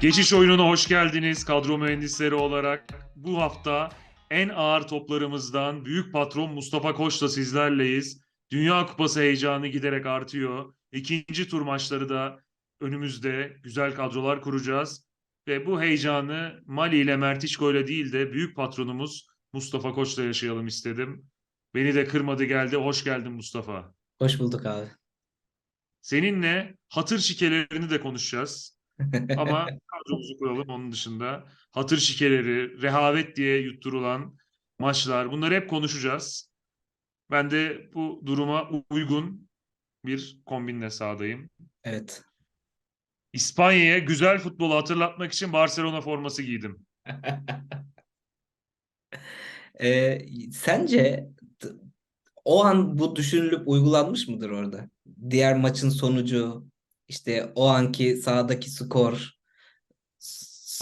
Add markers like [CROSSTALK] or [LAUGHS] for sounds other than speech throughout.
Geçiş oyununa hoş geldiniz kadro mühendisleri olarak. Bu hafta en ağır toplarımızdan büyük patron Mustafa Koç'la sizlerleyiz. Dünya Kupası heyecanı giderek artıyor. İkinci tur maçları da önümüzde güzel kadrolar kuracağız. Ve bu heyecanı Mali ile Mertişko ile değil de büyük patronumuz Mustafa Koç'la yaşayalım istedim. Beni de kırmadı geldi. Hoş geldin Mustafa. Hoş bulduk abi. Seninle hatır şikelerini de konuşacağız. Ama [LAUGHS] kadromuzu kuralım onun dışında. Hatır şikeleri, rehavet diye yutturulan maçlar bunları hep konuşacağız. Ben de bu duruma uygun bir kombinle sahadayım. Evet. İspanya'ya güzel futbolu hatırlatmak için Barcelona forması giydim. [LAUGHS] Ee, sence o an bu düşünülüp uygulanmış mıdır orada? Diğer maçın sonucu, işte o anki sahadaki skor,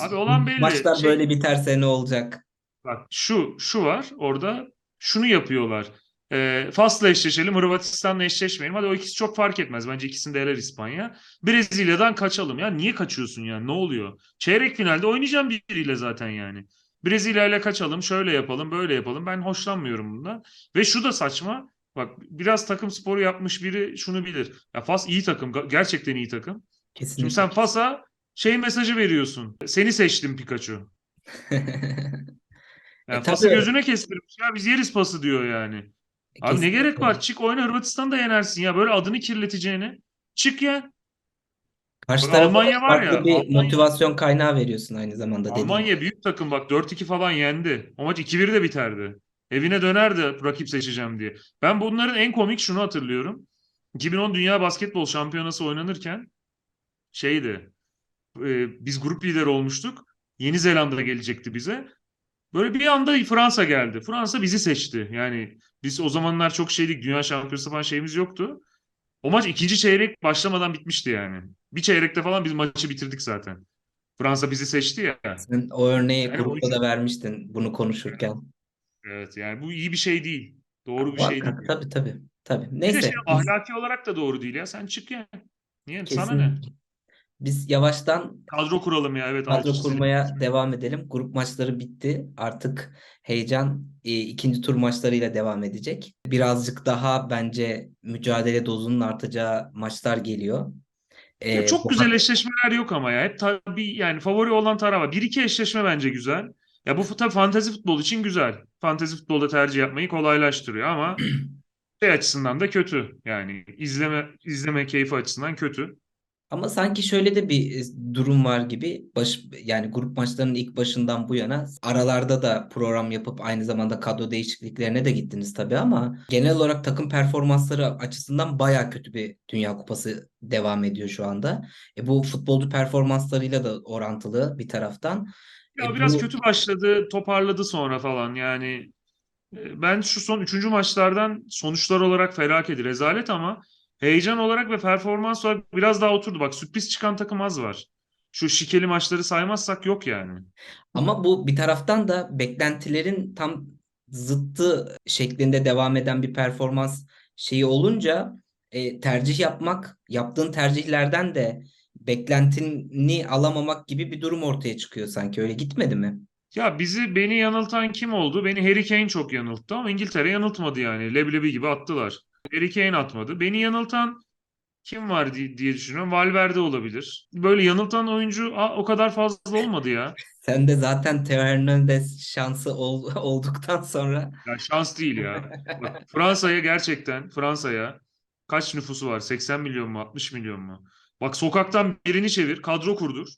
Abi olan belli. maçlar Şey- böyle biterse ne olacak? Bak şu şu var orada şunu yapıyorlar. Ee, Fas'la eşleşelim, Hırvatistan'la eşleşmeyelim. Hadi o ikisi çok fark etmez. Bence ikisini de eler İspanya. Brezilya'dan kaçalım. Ya niye kaçıyorsun ya? Ne oluyor? Çeyrek finalde oynayacağım biriyle zaten yani. Brezilya ile kaçalım, şöyle yapalım, böyle yapalım. Ben hoşlanmıyorum bundan. Ve şu da saçma. Bak biraz takım sporu yapmış biri şunu bilir. Ya Fas iyi takım, gerçekten iyi takım. Kesinlikle. Şimdi sen Fas'a şey mesajı veriyorsun. Seni seçtim Pikachu. [LAUGHS] Yani E, pası tabii. gözüne kestirmiş ya biz yeriz pası diyor yani. Abi ne gerek Kesinlikle. var? Çık oyna Hırvatistan'ı da yenersin ya. Böyle adını kirleteceğini. Çık ya. Karşı tarafa Almanya var ya, bir Almanya- motivasyon kaynağı veriyorsun aynı zamanda dediğin. Almanya büyük takım bak 4-2 falan yendi. O maç 2-1 de biterdi. Evine dönerdi rakip seçeceğim diye. Ben bunların en komik şunu hatırlıyorum. 2010 Dünya Basketbol Şampiyonası oynanırken şeydi. e, biz grup lideri olmuştuk. Yeni Zelanda gelecekti bize. Böyle bir anda Fransa geldi. Fransa bizi seçti. Yani biz o zamanlar çok şeydik. Dünya şampiyonası falan şeyimiz yoktu. O maç ikinci çeyrek başlamadan bitmişti yani. Bir çeyrekte falan biz maçı bitirdik zaten. Fransa bizi seçti ya. Sen o örneği Yani grupta da vermiştin bunu konuşurken. Evet yani bu iyi bir şey değil. Doğru bir şey değil. Tabii tabii. Tabii. Bir de Neyse şey ahlaki olarak da doğru değil ya. Sen çık ya. Niye? Sana ne? kesinlikle. Biz yavaştan Kadro kuralım ya. Evet. kadro kurmaya devam edelim. Grup maçları bitti. Artık heyecan e, ikinci tur maçlarıyla devam edecek. Birazcık daha bence mücadele dozunun artacağı maçlar geliyor. Ya E, çok güzel eşleşmeler yok ama ya. Hep tabii yani favori olan taraf var. Bir iki eşleşme bence güzel. Ya bu tabii fantezi futbol için güzel. Fantezi futbolda tercih yapmayı kolaylaştırıyor ama [CLEARS THROAT] şey açısından da kötü. Yani izleme izleme keyfi açısından kötü. Ama sanki şöyle de bir e, durum var gibi. Baş, yani grup maçlarının ilk başından bu yana aralarda da program yapıp aynı zamanda kadro değişikliklerine de gittiniz tabii ama genel olarak takım performansları açısından baya kötü bir Dünya Kupası devam ediyor şu anda. E, bu futbolcu performanslarıyla da orantılı bir taraftan. Ya E, biraz bu- kötü başladı, toparladı sonra falan. Yani e, ben şu son üçüncü maçlardan sonuçlar olarak felaket, rezalet ama heyecan olarak ve performans olarak biraz daha oturdu. Bak sürpriz çıkan takım az var. Şu şikeli maçları saymazsak yok yani. Ama bu bir taraftan da beklentilerin tam zıttı şeklinde devam eden bir performans şeyi olunca e, tercih yapmak, yaptığın tercihlerden de beklentini alamamak gibi bir durum ortaya çıkıyor sanki. Öyle gitmedi mi? Ya bizi beni yanıltan kim oldu? Beni Harry Kane çok yanılttı ama İngiltere yanıltmadı yani. Leblebi gibi attılar. Harry Kane atmadı. Beni yanıltan kim var di- diye düşünüyorum. Valverde olabilir. Böyle yanıltan oyuncu aa, o kadar fazla olmadı ya. [LAUGHS] Sen de zaten Theo Hernandez şansı ol- [LAUGHS] olduktan sonra Ya şans değil ya. Fransa'ya gerçekten Fransa'ya kaç nüfusu var? 80 milyon mu? 60 milyon mu? Bak sokaktan birini çevir, kadro kurdur.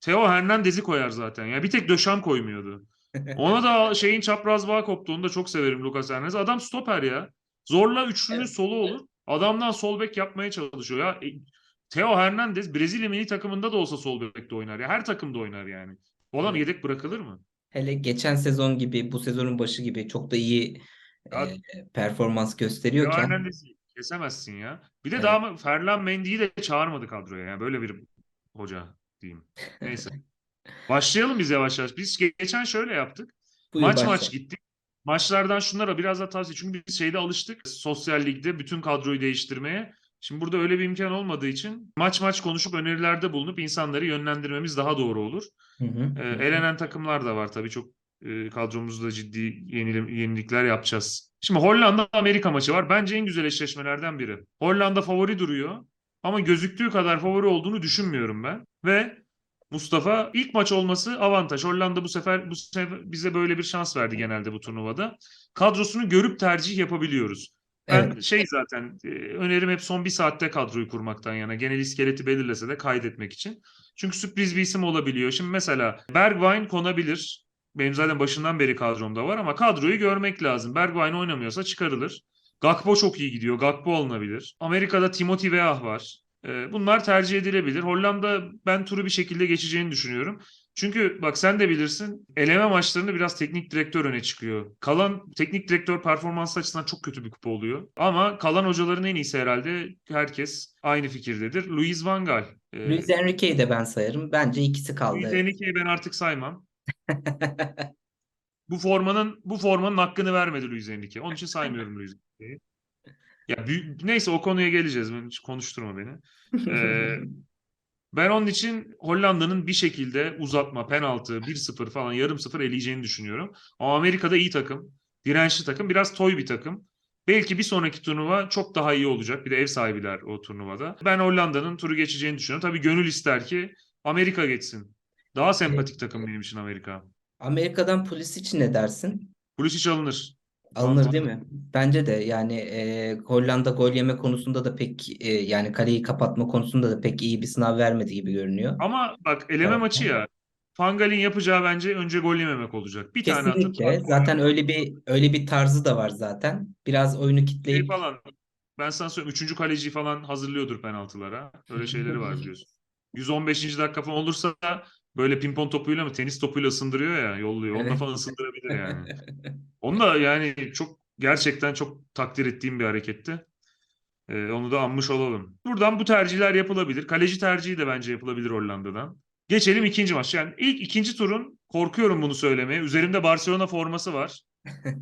Theo Hernandez'i koyar zaten. Ya bir tek Döşam koymuyordu. [LAUGHS] Ona da şeyin çapraz bağı koptu. Onu da çok severim Lucas Hernandez. Adam stoper ya. Zorla üçlünün Evet. solu olur. Adamdan sol bek yapmaya çalışıyor ya. E, Theo Hernandez Brezilya milli takımında da olsa sol bekte oynar ya. Her takımda oynar yani. O adam yedek bırakılır mı? hele geçen sezon gibi bu sezonun başı gibi çok da iyi Ya- e, performans Theo gösteriyorken Hernandez'i kesemezsin ya. Bir de Evet. daha Ferland Mendy'yi de çağırmadı kadroya. Yani böyle bir hoca diyeyim. Neyse. [LAUGHS] Başlayalım biz yavaş yavaş. Biz ge- geçen şöyle yaptık. buyur maç başla. maç gittik. Maçlardan şunlara biraz da tavsiye. Çünkü biz şeyde alıştık. Sosyal ligde bütün kadroyu değiştirmeye. Şimdi burada öyle bir imkan olmadığı için maç maç konuşup önerilerde bulunup insanları yönlendirmemiz daha doğru olur. Hı hı. Ee, elenen takımlar da var tabii çok e, kadromuzda ciddi yenili- yenilikler yapacağız. Şimdi Hollanda Amerika maçı var. Bence en güzel eşleşmelerden biri. Hollanda favori duruyor ama gözüktüğü kadar favori olduğunu düşünmüyorum ben. Ve Mustafa ilk maç olması avantaj. Hollanda bu sefer bu sefer bize böyle bir şans verdi genelde bu turnuvada. Kadrosunu görüp tercih yapabiliyoruz. Ben Evet. şey zaten e, önerim hep son bir saatte kadroyu kurmaktan yana. Genel iskeleti belirlese de kaydetmek için. Çünkü sürpriz bir isim olabiliyor. Şimdi mesela Bergwijn konabilir. Benim zaten başından beri kadromda var ama kadroyu görmek lazım. Bergwijn oynamıyorsa çıkarılır. Gakpo çok iyi gidiyor. Gakpo alınabilir. Amerika'da Timothy Weah var. Ee, Bunlar tercih edilebilir. Hollanda ben turu bir şekilde geçeceğini düşünüyorum. Çünkü bak sen de bilirsin eleme maçlarında biraz teknik direktör öne çıkıyor. Kalan teknik direktör performans açısından çok kötü bir kupa oluyor. Ama kalan hocaların en iyisi herhalde herkes aynı fikirdedir. Luis Van Gaal. Ee, Luis Enrique'yi de ben sayarım. Bence ikisi Luis kaldı. Enrique'yi ben artık saymam. [LAUGHS] Bu formanın bu formanın hakkını vermedi Luis Enrique. Onun için saymıyorum Luis Enrique'yi. Ya büyük- neyse o konuya geleceğiz. Ben hiç konuşturma beni. [LAUGHS] Ee, ben onun için Hollanda'nın bir şekilde uzatma, penaltı, 1-0 falan yarım sıfır eleyeceğini düşünüyorum. Ama Amerika'da iyi takım, dirençli takım, biraz toy bir takım. Belki bir sonraki turnuva çok daha iyi olacak. Bir de ev sahibiler o turnuvada. Ben Hollanda'nın turu geçeceğini düşünüyorum. Tabii gönül ister ki Amerika geçsin. Daha sempatik takım benim için Amerika. Amerika'dan Pulisic ne dersin? Pulisic alınır. Alınır değil mi? Bence de yani e, Hollanda gol yeme konusunda da pek e, yani kaleyi kapatma konusunda da pek iyi bir sınav vermedi gibi görünüyor. Ama bak eleme Evet. maçı ya. Fangal'in yapacağı bence önce gol yememek olacak. Bir tane atıp Kesinlikle. Zaten öyle bir öyle bir tarzı da var zaten. Biraz oyunu şey kitleyip falan. Ben sana söyleyeyim. Üçüncü kaleci falan hazırlıyordur penaltılara. Öyle şeyleri var biliyorsun. 115. [LAUGHS] dakika falan olursa böyle pimpon topuyla mı tenis topuyla ısındırıyor ya yolluyor. Onunla falan ısındırabilir yani. [LAUGHS] Onu da yani çok gerçekten çok takdir ettiğim bir hareketti. Ee, onu da anmış olalım. Buradan bu tercihler yapılabilir. Kaleci tercihi de bence yapılabilir Hollanda'dan. Geçelim ikinci maç. Yani ilk ikinci turun korkuyorum bunu söylemeye. Üzerimde Barcelona forması var.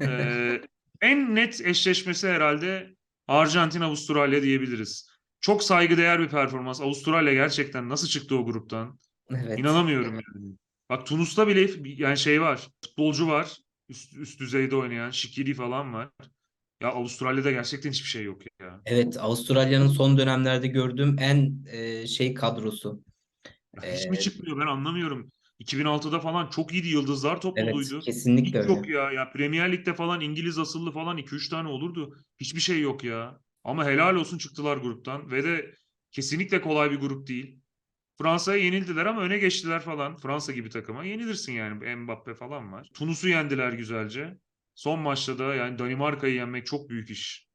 Ee, [LAUGHS] en net eşleşmesi herhalde Arjantin-Avustralya diyebiliriz. Çok saygıdeğer bir performans. Avustralya gerçekten nasıl çıktı o gruptan? Evet. İnanamıyorum yani. Bak Tunus'ta bile yani şey var. Futbolcu var. Üst, üst düzeyde oynayan. Şikiri falan var. Ya Avustralya'da gerçekten hiçbir şey yok ya. Evet, Avustralya'nın son dönemlerde gördüğüm en e, şey kadrosu. Ya hiç Ee, mi çıkmıyor ben anlamıyorum. 2006'da falan çok iyiydi yıldızlar Evet, topluluğuydu. kesinlikle Hiç öyle. yok ya. Ya Premier Lig'de falan İngiliz asıllı falan 2-3 tane olurdu. Hiçbir şey yok ya. Ama helal olsun çıktılar gruptan ve de kesinlikle kolay bir grup değil. Fransa'ya yenildiler ama öne geçtiler falan. Fransa gibi takıma yenilirsin yani. Mbappe falan var. Tunus'u yendiler güzelce. Son maçta da yani Danimarka'yı yenmek çok büyük iş.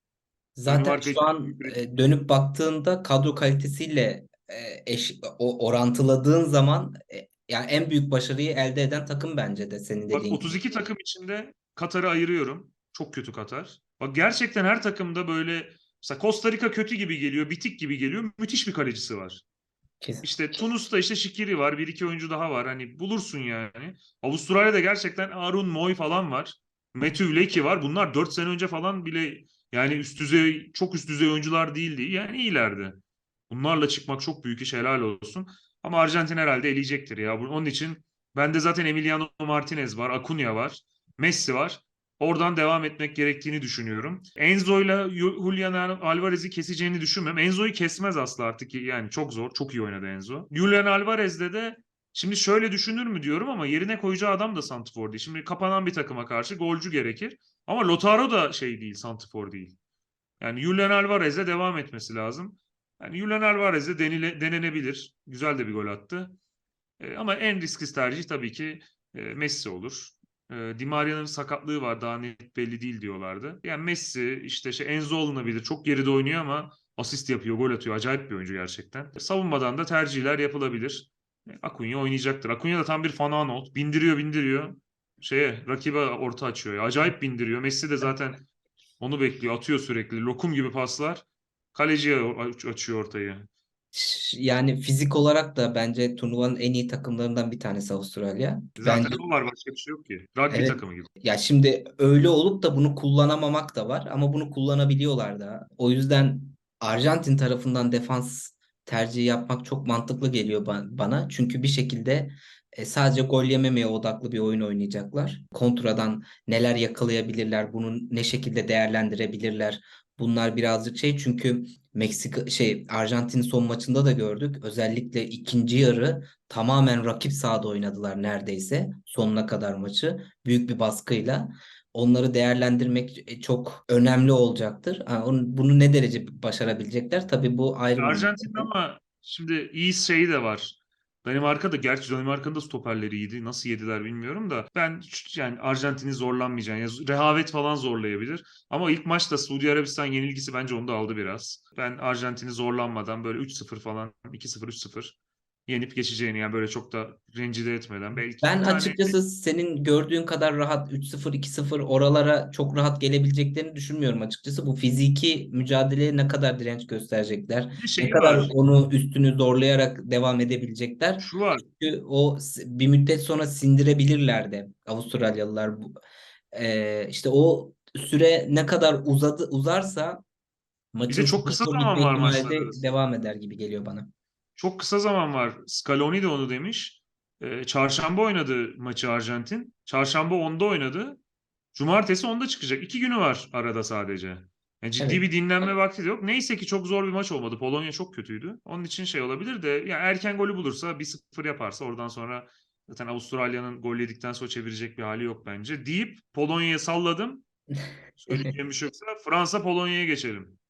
Zaten Danimarka şu an büyük e, dönüp baktığında kadro kalitesiyle e, eş, o, orantıladığın zaman e, yani en büyük başarıyı elde eden takım bence de senin Bak dediğin gibi. 32 takım içinde Katar'ı ayırıyorum. Çok kötü Katar. Bak gerçekten her takımda böyle mesela Costa Rica kötü gibi geliyor, bitik gibi geliyor. Müthiş bir kalecisi var. Kesin. İşte Tunus'ta işte Şikiri var. Bir iki oyuncu daha var. Hani bulursun yani. Avustralya'da gerçekten Arun Moy falan var. Matthew Lecky var. Bunlar 4 sene önce falan bile yani üst düzey çok üst düzey oyuncular değildi. Yani iyilerdi. Bunlarla çıkmak çok büyük iş. Helal olsun. Ama Arjantin herhalde eleyecektir ya. Onun için bende zaten Emiliano Martinez var. Acuna var. Messi var. Oradan devam etmek gerektiğini düşünüyorum. Enzo'yla Julian Alvarez'i keseceğini düşünmüyorum. Enzo'yu kesmez asla artık. Yani çok zor. Çok iyi oynadı Enzo. Julian Alvarez'de de şimdi şöyle düşünür mü diyorum ama yerine koyacağı adam da santifor değil. Şimdi kapanan bir takıma karşı golcü gerekir. Ama Lautaro da şey değil, santifor değil. Yani Julian Alvarez'e devam etmesi lazım. Yani Julian Alvarez'e denile, denenebilir. Güzel de bir gol attı. E, ama en risksiz tercih tabii ki e, Messi olur. E, Di Maria'nın sakatlığı var daha net belli değil diyorlardı. Yani Messi işte şey Enzo alınabilir. Çok geride oynuyor ama asist yapıyor, gol atıyor. Acayip bir oyuncu gerçekten. Savunmadan da tercihler yapılabilir. E, Acuna oynayacaktır. Acuna da tam bir Fananot. Bindiriyor bindiriyor. Şeye rakibe orta açıyor. ya. Acayip bindiriyor. Messi de zaten onu bekliyor. Atıyor sürekli. Lokum gibi paslar. Kaleciye aç- açıyor ortayı. Yani fizik olarak da bence turnuvanın en iyi takımlarından bir tanesi Avustralya. Zaten Bence var başka bir şey yok ki. Rugby Evet. takımı gibi. ya şimdi öyle olup da bunu kullanamamak da var ama bunu kullanabiliyorlar da. O yüzden Arjantin tarafından defans tercihi yapmak çok mantıklı geliyor ba- bana. Çünkü bir şekilde e, sadece gol yememeye odaklı bir oyun oynayacaklar. Kontradan neler yakalayabilirler, bunu ne şekilde değerlendirebilirler. Bunlar birazcık şey çünkü Meksika şey Arjantin son maçında da gördük. Özellikle ikinci yarı tamamen rakip sahada oynadılar neredeyse sonuna kadar maçı büyük bir baskıyla. Onları değerlendirmek e, çok önemli olacaktır. Bunu ne derece başarabilecekler? Tabii bu ayrı Arjantin ama şimdi iyi şeyi de var. Danimarka'da gerçi Danimarka'nın da stoperleri iyiydi. Nasıl yediler bilmiyorum da. Ben yani Arjantin'i zorlanmayacağını, yani rehavet falan zorlayabilir. Ama ilk maçta Suudi Arabistan yenilgisi bence onu da aldı biraz. Ben Arjantin'i zorlanmadan böyle 3-0 falan 2-0 3-0 yenip geçeceğini yani böyle çok da rencide etmeden belki Ben tane açıkçası senin gördüğün kadar rahat 3-0 2-0 oralara çok rahat gelebileceklerini düşünmüyorum açıkçası. Bu fiziki mücadeleye ne kadar direnç gösterecekler? bir Ne şey kadar var. onu üstünü zorlayarak devam edebilecekler? Şu var. Çünkü o bir müddet sonra sindirebilirler de Avustralyalılar. Bu- Ee, işte o süre ne kadar uzadı uzarsa maçın çok kısa zaman var arasında. devam eder gibi geliyor bana. Çok kısa zaman var. Scaloni de onu demiş. Ee, çarşamba oynadı maçı Arjantin. Çarşamba 10'da oynadı. Cumartesi 10'da çıkacak. İki günü var arada sadece. Yani ciddi Evet. bir dinlenme vakti de yok. Neyse ki çok zor bir maç olmadı. Polonya çok kötüydü. Onun için şey olabilir de ya erken golü bulursa 1-0 yaparsa oradan sonra zaten Avustralya'nın gol yedikten sonra çevirecek bir hali yok bence. Deyip Polonya'ya salladım. [LAUGHS] Söyleyeceğim bir şey yoksa Fransa Polonya'ya geçelim.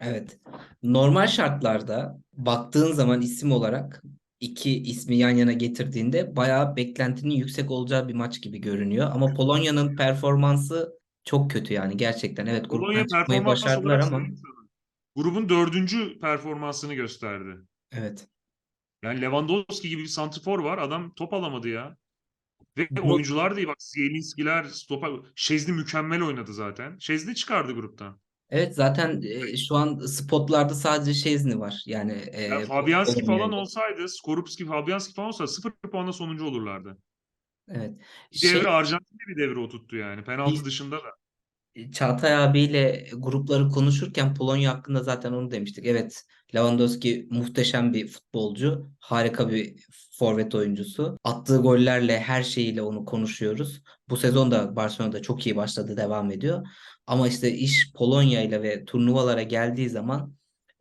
Evet. Normal şartlarda baktığın zaman isim olarak iki ismi yan yana getirdiğinde bayağı beklentinin yüksek olacağı bir maç gibi görünüyor. Ama Polonya'nın performansı çok kötü yani gerçekten. Evet gruptan Polonya çıkmayı performans başardılar olarak ama. Grubun dördüncü performansını gösterdi. evet. Yani Lewandowski gibi bir santrfor var. Adam top alamadı ya. Ve Bunu oyuncular da iyi. Bak Zielinski'ler, stoper. Şezli mükemmel oynadı zaten. Şezli çıkardı gruptan. Evet zaten e, şu an spotlarda sadece Şezni var. Yani Ya e, Fabianski falan Polonya'da. olsaydı, Skorupski, Fabianski falan olsa sıfır puanla sonuncu olurlardı. Evet. Bir Şey devre Arjantin'de bir devre oturttu yani. Penaltı biz dışında da. Çağatay abiyle grupları konuşurken Polonya hakkında zaten onu demiştik. Evet, Lewandowski muhteşem bir futbolcu, harika bir forvet oyuncusu. Attığı gollerle, her şeyiyle onu konuşuyoruz. Bu sezon da Barcelona'da çok iyi başladı, devam ediyor. Ama işte iş Polonya ile ve turnuvalara geldiği zaman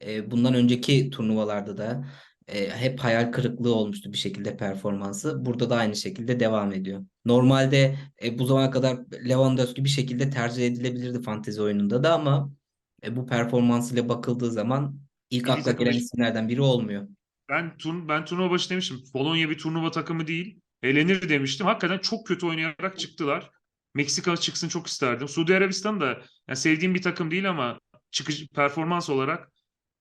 e, bundan önceki turnuvalarda da e, hep hayal kırıklığı olmuştu bir şekilde performansı. Burada da aynı şekilde devam ediyor. Normalde e, bu zamana kadar Lewandowski bir şekilde tercih edilebilirdi fantezi oyununda da ama e, bu performansıyla bakıldığı zaman ilk Milli akla gelen isimlerden biri olmuyor. Ben, turn, ben turnuva başı demiştim. Polonya bir turnuva takımı değil. Elenir demiştim. Hakikaten çok kötü oynayarak çıktılar. Meksika çıksın çok isterdim. Suudi Arabistan da yani sevdiğim bir takım değil ama çıkış performans olarak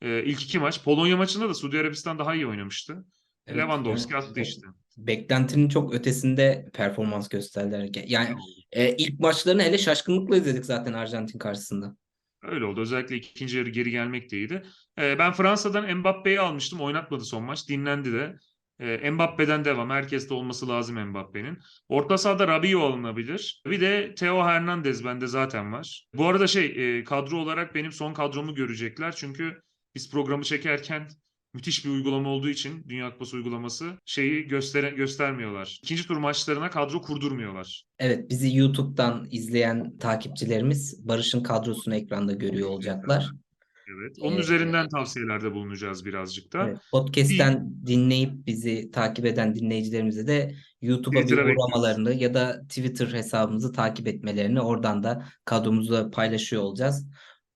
e, ilk iki maç. Polonya maçında da Suudi Arabistan daha iyi oynamıştı. Evet, Lewandowski yani attı işte. beklentinin çok ötesinde performans gösterdiler. Yani e, ilk maçlarını hele şaşkınlıkla izledik zaten Arjantin karşısında. Öyle oldu. Özellikle ikinci yarı geri gelmek de iyiydi. Ee, ben Fransa'dan Mbappe'yi almıştım. Oynatmadı son maç. Dinlendi de. Ee, Mbappe'den devam. Herkeste olması lazım Mbappe'nin. Orta sahada Rabiot alınabilir. Bir de Theo Hernandez bende zaten var. Bu arada şey e, kadro olarak benim son kadromu görecekler. Çünkü biz programı çekerken müthiş bir uygulama olduğu için Dünya Kupası uygulaması şeyi gösteren göstermiyorlar. İkinci tur maçlarına kadro kurdurmuyorlar. Evet, bizi YouTube'dan izleyen takipçilerimiz Barış'ın kadrosunu ekranda görüyor olacaklar. Evet. Onun Ee, üzerinden tavsiyelerde bulunacağız birazcık da. Evet, podcast'ten dinleyip bizi takip eden dinleyicilerimize de YouTube'a bir uğramalarını ya da Twitter hesabımızı takip etmelerini oradan da kadromuzu paylaşıyor olacağız.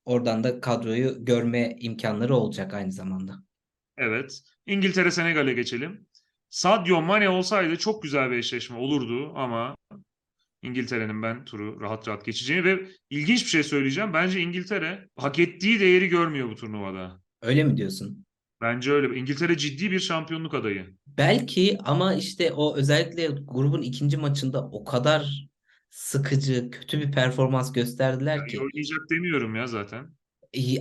Oradan da kadroyu görme imkanları olacak aynı zamanda. Evet. İngiltere Senegal'e geçelim. Sadio Mane olsaydı çok güzel bir eşleşme olurdu ama İngiltere'nin ben turu rahat rahat geçeceğini ve ilginç bir şey söyleyeceğim. Bence İngiltere hak ettiği değeri görmüyor bu turnuvada. Öyle mi diyorsun? Bence öyle. İngiltere ciddi bir şampiyonluk adayı. Belki ama işte o özellikle grubun ikinci maçında o kadar sıkıcı, kötü bir performans gösterdiler Yani ki. oynayacak demiyorum ya zaten.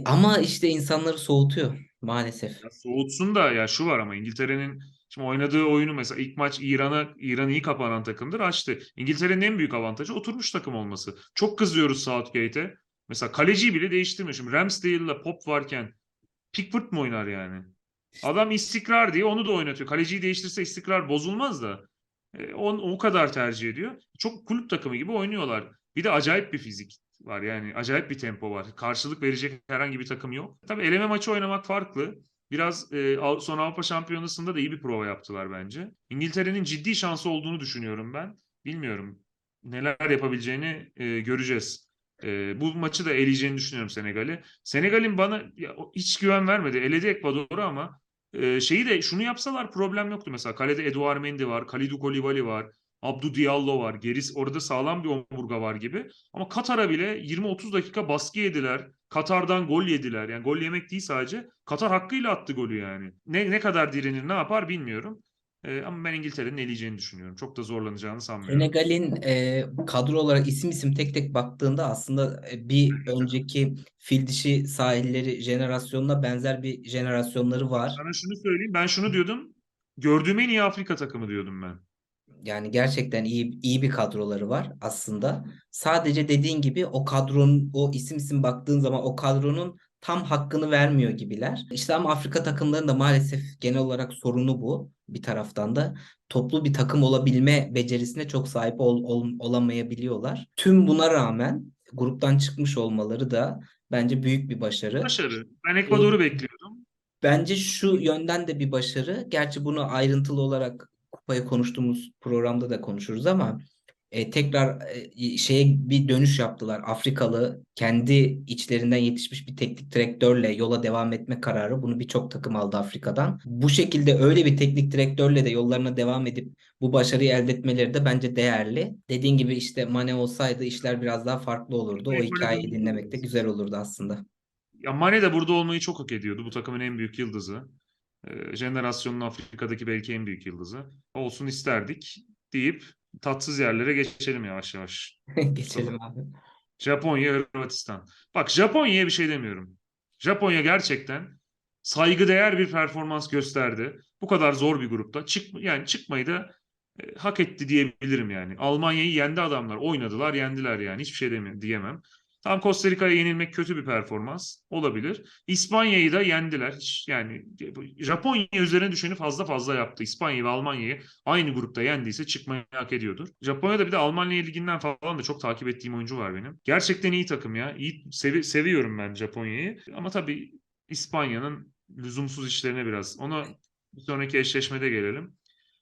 Ama işte insanları soğutuyor maalesef. Ya soğutsun da ya şu var ama İngiltere'nin şimdi oynadığı oyunu mesela ilk maç İran'a İran iyi kapanan takımdır açtı. İngiltere'nin en büyük avantajı oturmuş takım olması. Çok kızıyoruz Southgate'e. Mesela kaleciyi bile değiştirmiyor. Şimdi Ramsdale'la Pop varken Pickford mu oynar yani? Adam istikrar diye onu da oynatıyor. Kaleciyi değiştirse istikrar bozulmaz da. E, on, o kadar tercih ediyor. Çok kulüp takımı gibi oynuyorlar. Bir de acayip bir fizik var yani. Acayip bir tempo var. Karşılık verecek herhangi bir takım yok. Tabii eleme maçı oynamak farklı. Biraz e, son Avrupa Şampiyonası'nda da iyi bir prova yaptılar bence. İngiltere'nin ciddi şansı olduğunu düşünüyorum ben. Bilmiyorum neler yapabileceğini e, göreceğiz. E, bu maçı da eleyeceğini düşünüyorum Senegal'i. Senegal'in bana ya, hiç güven vermedi. Eledi Ekvador'u ama e, şeyi de şunu yapsalar problem yoktu mesela. Kalede Eduard Mendy var, Kalidou Koulibaly var, Abdou Diallo var. Gerisi orada sağlam bir omurga var gibi. Ama Katar'a bile 20-30 dakika baskı yediler. Katar'dan gol yediler. Yani gol yemek değil sadece. Katar hakkıyla attı golü yani. Ne ne kadar direnir, ne yapar bilmiyorum. E, ama ben İngiltere'nin eleyeceğini düşünüyorum. Çok da zorlanacağını sanmıyorum. Senegal'in e, kadro olarak isim isim tek tek baktığında aslında e, bir önceki fil dişi sahilleri jenerasyonuna benzer bir jenerasyonları var. Sana şunu söyleyeyim. Ben şunu diyordum. Gördüğüm en iyi Afrika takımı diyordum ben. Yani gerçekten iyi iyi bir kadroları var aslında. Sadece dediğin gibi o kadronun o isim isim baktığın zaman o kadronun tam hakkını vermiyor gibiler. İşte ama Afrika takımlarının da maalesef genel olarak sorunu bu. Bir taraftan da toplu bir takım olabilme becerisine çok sahip ol, ol- olamayabiliyorlar. Tüm buna rağmen gruptan çıkmış olmaları da bence büyük bir başarı. Başarı. Ben Ekvador'u bekliyordum. Bence şu yönden de bir başarı. Gerçi bunu ayrıntılı olarak kupayı konuştuğumuz programda da konuşuruz ama e, tekrar e, şeye bir dönüş yaptılar. Afrikalı kendi içlerinden yetişmiş bir teknik direktörle yola devam etme kararı. Bunu birçok takım aldı Afrika'dan. Bu şekilde öyle bir teknik direktörle de yollarına devam edip bu başarıyı elde etmeleri de bence değerli. Dediğin gibi işte Mane olsaydı işler biraz daha farklı olurdu. O hikayeyi dinlemek de güzel olurdu aslında. Ya Mane de burada olmayı çok hak ediyordu. Bu takımın en büyük yıldızı. Ee, jenerasyonun Afrika'daki belki en büyük yıldızı. Olsun isterdik deyip tatsız yerlere geçelim yavaş yavaş. [LAUGHS] Geçelim abi. Japonya, Hırvatistan. Bak Japonya'ya bir şey demiyorum. Japonya gerçekten saygıdeğer bir performans gösterdi. Bu kadar zor bir grupta. Çık, yani çıkmayı da e, hak etti diyebilirim yani. Almanya'yı yendi adamlar. Oynadılar, yendiler yani. Hiçbir şey demi- diyemem. Tam Costa Rica'ya yenilmek kötü bir performans olabilir. İspanya'yı da yendiler. Hiç, yani Japonya üzerine düşeni fazla fazla yaptı. İspanya ve Almanya'yı aynı grupta yendiyse çıkmayı hak ediyordur. Japonya'da bir de Almanya Ligi'nden falan da çok takip ettiğim oyuncu var benim. Gerçekten iyi takım ya. İyi, sevi- seviyorum ben Japonya'yı. Ama tabii İspanya'nın lüzumsuz işlerine biraz. Ona bir sonraki eşleşmede gelelim.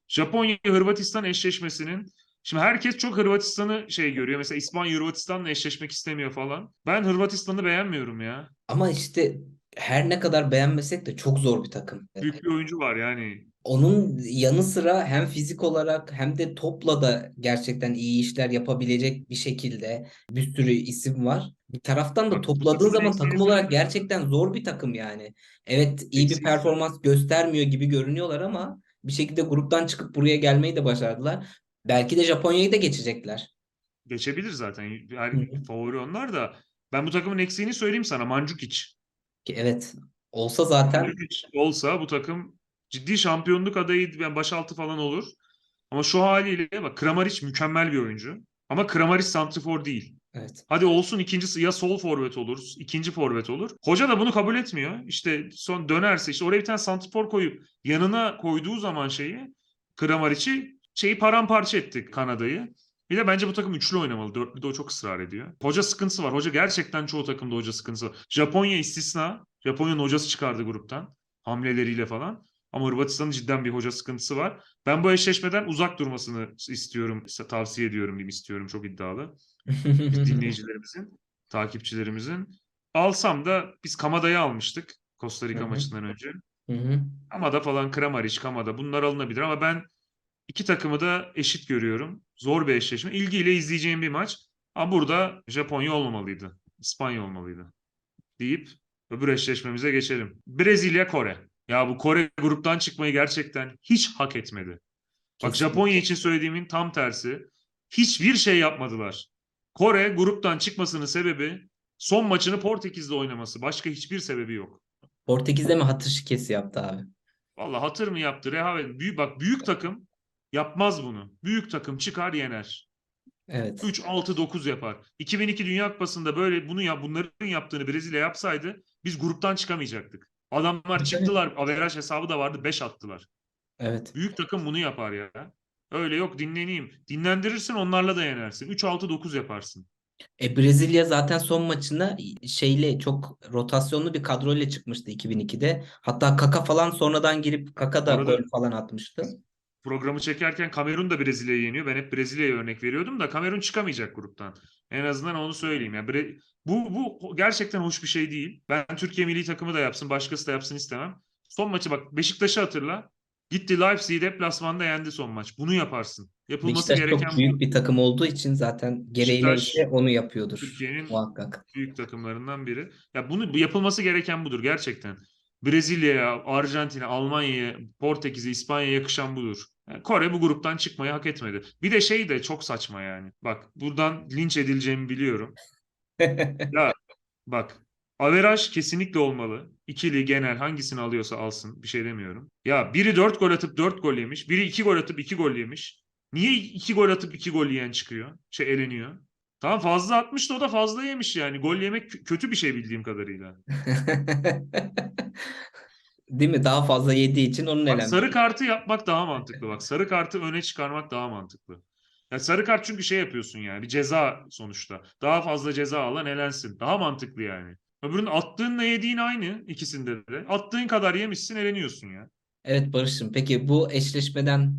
Japonya-Hırvatistan eşleşmesinin Şimdi herkes çok Hırvatistan'ı şey görüyor. Mesela İspanya Hırvatistan'la eşleşmek istemiyor falan. Ben Hırvatistan'ı beğenmiyorum ya. Ama işte her ne kadar beğenmesek de çok zor bir takım. Büyük bir oyuncu var yani. Onun yanı sıra hem fizik olarak hem de topla da gerçekten iyi işler yapabilecek bir şekilde bir sürü isim var. Bir taraftan da topladığın zaman takım olarak gerçekten zor bir takım yani. Evet iyi bir performans göstermiyor gibi görünüyorlar ama bir şekilde gruptan çıkıp buraya gelmeyi de başardılar. Belki de Japonya'yı da geçecekler. Geçebilir zaten. Hı. favori onlar da. Ben bu takımın eksiğini söyleyeyim sana. Mandzukic. Ki evet olsa zaten Mandzukic olsa bu takım ciddi şampiyonluk adayı yani başaltı falan olur. Ama şu haliyle bak Kramaric mükemmel bir oyuncu. Ama Kramaric santrifor değil. evet. Hadi olsun ikincisi ya sol forvet olur, ikinci forvet olur. Hoca da bunu kabul etmiyor. İşte son dönerse işte oraya bir tane santrfor koyup yanına koyduğu zaman şeyi Kramaric'i şeyi paramparça etti Kanada'yı. Bir de bence bu takım üçlü oynamalı. Dörtlü de o çok ısrar ediyor. Hoca sıkıntısı var. Hoca gerçekten çoğu takımda hoca sıkıntısı var. Japonya istisna. Japonya'nın hocası çıkardı gruptan. Hamleleriyle falan. Ama Hırvatistan'ın cidden bir hoca sıkıntısı var. Ben bu eşleşmeden uzak durmasını istiyorum. Tavsiye ediyorum diyeyim istiyorum. Çok iddialı [LAUGHS] dinleyicilerimizin, takipçilerimizin. Alsam da biz Kamada'yı almıştık Costa Rica maçından önce. Hı hı. Kamada falan, Kramaric, Kamada bunlar alınabilir ama ben iki takımı da eşit görüyorum. Zor bir eşleşme. İlgiyle izleyeceğim bir maç. Ama burada Japonya olmamalıydı. İspanya olmalıydı. Deyip öbür eşleşmemize geçelim. Brezilya, Kore. Ya bu Kore gruptan çıkmayı gerçekten hiç hak etmedi. Bak Kesinlikle. Japonya için söylediğimin tam tersi. Hiçbir şey yapmadılar. Kore gruptan çıkmasının sebebi son maçını Portekiz'de oynaması. Başka hiçbir sebebi yok. Portekiz'de mi hatır şikesi yaptı abi? Vallahi hatır mı yaptı? Rehavet. Büyük, bak büyük takım yapmaz bunu. Büyük takım çıkar yener. Evet. 3-6-9 yapar. 2002 Dünya Kupası'nda böyle bunu ya bunların yaptığını Brezilya yapsaydı biz gruptan çıkamayacaktık. Adamlar çıktılar. Averaj hesabı da vardı. 5 attılar. Evet. Büyük takım bunu yapar ya. Öyle yok dinleneyim. Dinlendirirsin onlarla da yenersin. 3-6-9 yaparsın. E, Brezilya zaten son maçına şeyle çok rotasyonlu bir kadroyla çıkmıştı 2002'de. Hatta Kaka falan sonradan girip Kaka da Arada- gol falan atmıştı. Programı çekerken Kamerun da Brezilya'yı yeniyor. Ben hep Brezilya'ya örnek veriyordum da Kamerun çıkamayacak gruptan. En azından onu söyleyeyim. Yani Bre- bu, bu gerçekten hoş bir şey değil. Ben Türkiye milli takımı da yapsın, başkası da yapsın istemem. Son maçı bak Beşiktaş'ı hatırla. Gitti Leipzig'i deplasmanda yendi son maç. Bunu yaparsın. Yapılması Beşiktaş gereken çok bu. büyük bir takım olduğu için zaten gereği Beşiktaş, neyse onu yapıyordur Türkiye'nin muhakkak. büyük takımlarından biri. Ya bunu bu yapılması gereken budur gerçekten. Brezilya'ya, Arjantin'e, Almanya'ya, Portekiz'e, İspanya'ya yakışan budur. Yani Kore bu gruptan çıkmayı hak etmedi. Bir de şey de çok saçma yani. Bak buradan linç edileceğimi biliyorum. [LAUGHS] Ya bak averaj kesinlikle olmalı. İkili genel hangisini alıyorsa alsın. Bir şey demiyorum. Ya biri 4 gol atıp 4 gol yemiş. Biri 2 gol atıp 2 gol yemiş. Niye 2 gol atıp 2 gol yiyen çıkıyor? Şey eleniyor. Tamam fazla atmış da o da fazla yemiş yani. Gol yemek kö- kötü bir şey bildiğim kadarıyla. [LAUGHS] Değil mi? Daha fazla yediği için onun Bak, sarı kartı yapmak daha mantıklı bak. Sarı kartı öne çıkarmak daha mantıklı. Ya sarı kart çünkü şey yapıyorsun yani bir ceza sonuçta. Daha fazla ceza alan elensin. Daha mantıklı yani. Öbürünün attığınla yediğin aynı ikisinde de. Attığın kadar yemişsin eleniyorsun ya. Evet Barış'ım. Peki bu eşleşmeden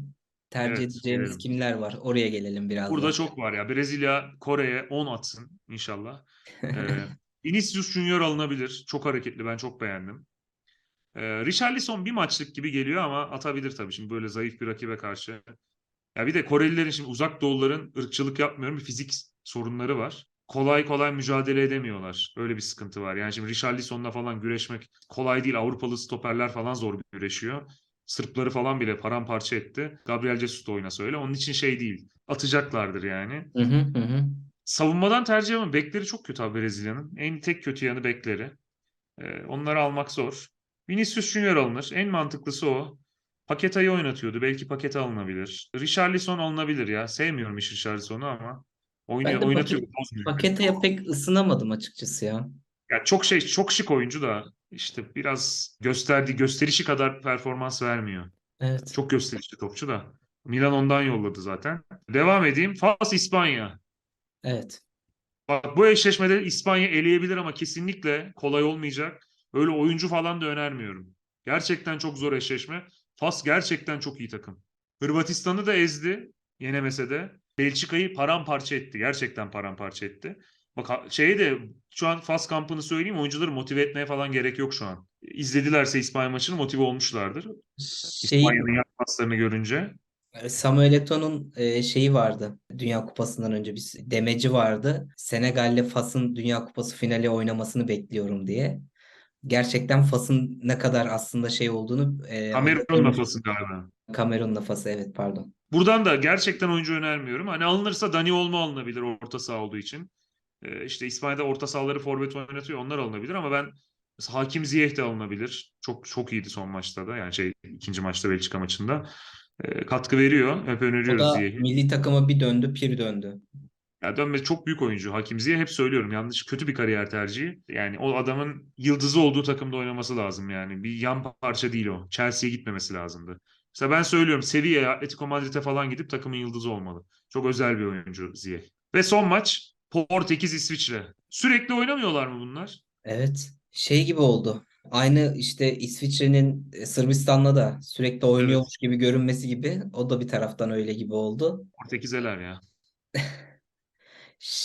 tercih Evet, edeceğimiz gelelim. kimler var? Oraya gelelim biraz Burada da. çok var ya. Brezilya Kore'ye 10 atsın inşallah. [LAUGHS] Ee, Vinicius Junior alınabilir. Çok hareketli. Ben çok beğendim. Ee, Richarlison bir maçlık gibi geliyor ama atabilir tabii. Şimdi böyle zayıf bir rakibe karşı. Ya bir de Korelilerin şimdi uzak doğuların ırkçılık yapmıyorum bir fizik sorunları var. Kolay kolay mücadele edemiyorlar. Öyle bir sıkıntı var. Yani şimdi Richarlison'la falan güreşmek kolay değil. Avrupalı stoperler falan zor güreşiyor. Sırpları falan bile paramparça etti. Gabriel Jesus da oynasa öyle. Onun için şey değil. Atacaklardır yani. Hı hı hı. Savunmadan tercih ama bekleri çok kötü abi Brezilya'nın. En tek kötü yanı bekleri. Ee, onları almak zor. Vinicius Junior alınır. En mantıklısı o. Paketa'yı oynatıyordu. Belki Paketa alınabilir. Richarlison alınabilir ya. Sevmiyorum hiç Richarlison'u ama oynuyor, Ben oynatıyor. Paketa'ya pek ısınamadım açıkçası ya. Ya çok şey çok şık oyuncu da işte biraz gösterdiği gösterişi kadar performans vermiyor. Evet. Çok gösterişli topçu da. Milan ondan yolladı zaten. Devam edeyim. Fas İspanya. Evet. Bak bu eşleşmede İspanya eleyebilir ama kesinlikle kolay olmayacak. Öyle oyuncu falan da önermiyorum. Gerçekten çok zor eşleşme. Fas gerçekten çok iyi takım. Hırvatistan'ı da ezdi. Yenemese de. Belçika'yı paramparça etti. Gerçekten paramparça etti. Bak şeyi de şu an Fas kampını söyleyeyim. Oyuncuları motive etmeye falan gerek yok şu an. İzledilerse İspanya maçını motive olmuşlardır. Şey, İspanya'nın yapmaslarını görünce. Samuel Eto'nun e, şeyi vardı. Dünya Kupası'ndan önce bir demeci vardı. Senegal'le Fas'ın Dünya Kupası finali oynamasını bekliyorum diye. Gerçekten Fas'ın ne kadar aslında şey olduğunu e, Kamerun orada lafası galiba. Kamerun'la Fas'ı evet pardon. Buradan da gerçekten oyuncu önermiyorum. Hani alınırsa Dani Olmo alınabilir orta saha olduğu için. Ee, işte İspanya'da orta sahaları forvet oynatıyor. Onlar alınabilir ama ben mesela Hakim Ziyech de alınabilir. Çok çok iyiydi son maçta da. Yani şey ikinci maçta Belçika maçında. Ee, katkı veriyor. Hep O öneriyoruz da Ziyech'i. milli takıma bir döndü, pir döndü. Ya dönme çok büyük oyuncu. Hakim Ziyech hep söylüyorum. Yanlış kötü bir kariyer tercihi. Yani o adamın yıldızı olduğu takımda oynaması lazım yani. Bir yan parça değil o. Chelsea'ye gitmemesi lazımdı. Mesela ben söylüyorum Sevilla'ya, Atletico Madrid'e falan gidip takımın yıldızı olmalı. Çok özel bir oyuncu Ziyech. Ve son maç Portekiz İsviçre. Sürekli oynamıyorlar mı bunlar? Evet. Şey gibi oldu. Aynı işte İsviçre'nin e, Sırbistan'la da sürekli oynuyormuş gibi görünmesi gibi. O da bir taraftan öyle gibi oldu. Portekiz'eler ya. [LAUGHS]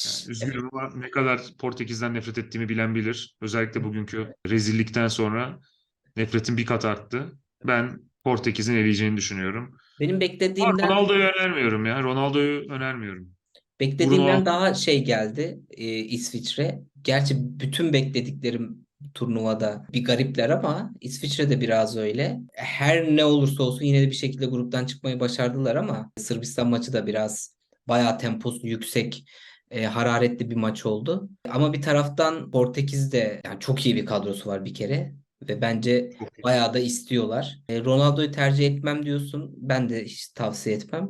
Yani üzgünüm ama ne kadar Portekiz'den nefret ettiğimi bilen bilir. Özellikle bugünkü rezillikten sonra nefretim bir kat arttı. Ben Portekiz'in eleyeceğini düşünüyorum. Benim Ama beklediğimden Ronaldo'yu önermiyorum ya. Ronaldo'yu önermiyorum. Beklediğimden Bruno- daha şey geldi e, İsviçre. Gerçi bütün beklediklerim turnuvada bir garipler ama İsviçre de biraz öyle. Her ne olursa olsun yine de bir şekilde gruptan çıkmayı başardılar ama Sırbistan maçı da biraz bayağı temposu yüksek, e, hararetli bir maç oldu. Ama bir taraftan Portekiz'de yani çok iyi bir kadrosu var bir kere ve bence bayağı da istiyorlar. E, Ronaldo'yu tercih etmem diyorsun. Ben de hiç tavsiye etmem.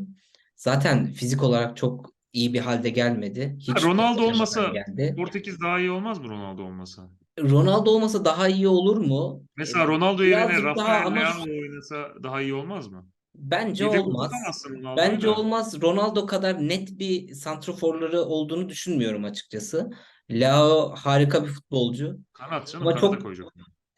Zaten fizik olarak çok iyi bir halde gelmedi. Hiç Ha, Ronaldo olmasa geldi. Portekiz daha iyi olmaz mı Ronaldo olmasa? Ronaldo olmasa daha iyi olur mu? E, Mesela Ronaldo yerine birazcık daha Rafael ama Leao oynasa daha iyi olmaz mı? bence Yedek olmaz. Bence da. olmaz. Ronaldo kadar net bir santraforları olduğunu düşünmüyorum açıkçası. Leao harika bir futbolcu Kanat canım ama çok koyacak.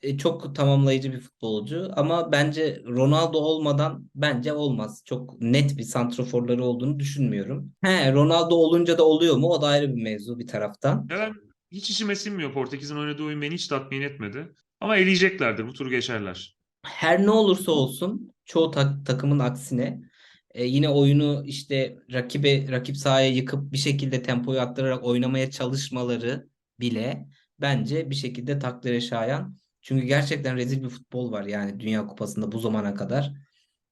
E, çok tamamlayıcı bir futbolcu ama bence Ronaldo olmadan bence olmaz. Çok net bir santraforları olduğunu düşünmüyorum. He, Ronaldo olunca da oluyor mu? O da ayrı bir mevzu bir taraftan. Ben hiç içime sinmiyor. Portekiz'in oynadığı oyun beni hiç tatmin etmedi. Ama eleyeceklerdir. Bu turu geçerler. Her ne olursa olsun çoğu tak- takımın aksine e, yine oyunu işte rakibe rakip sahaya yıkıp bir şekilde tempoyu arttırarak oynamaya çalışmaları bile bence bir şekilde takdire şayan. Çünkü gerçekten rezil bir futbol var yani Dünya Kupası'nda bu zamana kadar.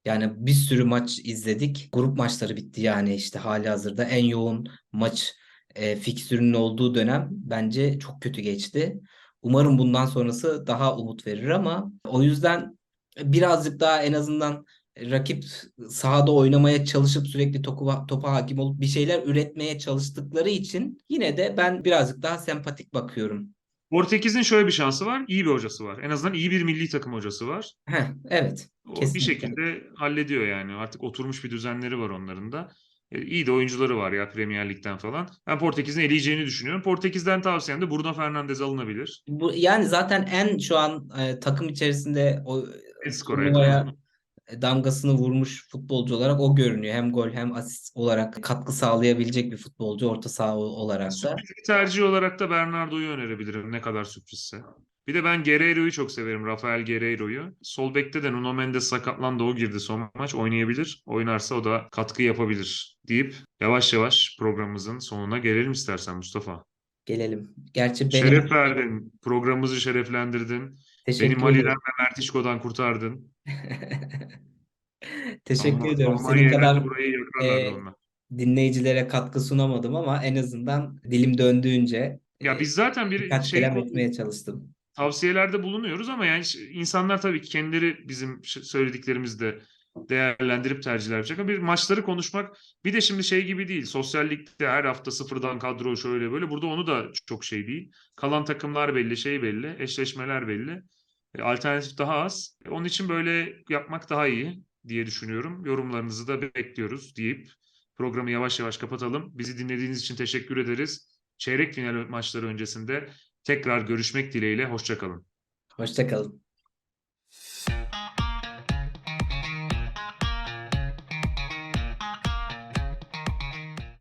Yani bir sürü maç izledik. Grup maçları bitti yani işte hali hazırda en yoğun maç e, fikstürünün olduğu dönem bence çok kötü geçti. Umarım bundan sonrası daha umut verir ama o yüzden birazcık daha en azından rakip sahada oynamaya çalışıp sürekli topa, topa hakim olup bir şeyler üretmeye çalıştıkları için yine de ben birazcık daha sempatik bakıyorum. Portekiz'in şöyle bir şansı var. İyi bir hocası var. En azından iyi bir milli takım hocası var. Heh, evet, O bir şekilde hallediyor yani. Artık oturmuş bir düzenleri var onların da. E, iyi de oyuncuları var ya Premier Lig'den falan. Ben Portekiz'in eleyeceğini düşünüyorum. Portekiz'den tavsiyem de Bruno Fernandes alınabilir. Bu, yani zaten en şu an e, takım içerisinde o skora ama. Damgasını vurmuş futbolcu olarak o görünüyor. Hem gol hem asist olarak katkı sağlayabilecek bir futbolcu orta saha olarak da. Sürpriz bir tercih olarak da Bernardo'yu önerebilirim ne kadar sürprizse. Bir de ben Guerreiro'yu çok severim. Rafael Guerreiro'yu. Sol bekte de Nuno Mendes sakatlandı. O girdi son maç. Oynayabilir. Oynarsa o da katkı yapabilir deyip yavaş yavaş programımızın sonuna gelelim istersen Mustafa. Gelelim. Gerçi benim Şeref verdin. Programımızı şereflendirdin. Beni teşekkür Mali'den ederim. ve Mertişko'dan kurtardın. [LAUGHS] Teşekkür Alm- ediyorum. Senin kadar e, dinleyicilere katkı sunamadım ama en azından dilim döndüğünce Ya e, biz zaten bir birkaç şey etmeye çalıştım. tavsiyelerde bulunuyoruz ama yani insanlar tabii ki kendileri bizim ş- söylediklerimizi de değerlendirip tercihler yapacak. Ama bir maçları konuşmak bir de şimdi şey gibi değil. Sosyal ligde her hafta sıfırdan kadro şöyle böyle. Burada onu da çok şey değil. Kalan takımlar belli, şey belli, eşleşmeler belli. E, Alternatif daha az. Onun için böyle yapmak daha iyi diye düşünüyorum. Yorumlarınızı da bekliyoruz deyip programı yavaş yavaş kapatalım. Bizi dinlediğiniz için teşekkür ederiz. Çeyrek final maçları öncesinde tekrar görüşmek dileğiyle. Hoşçakalın. Hoşça kalın.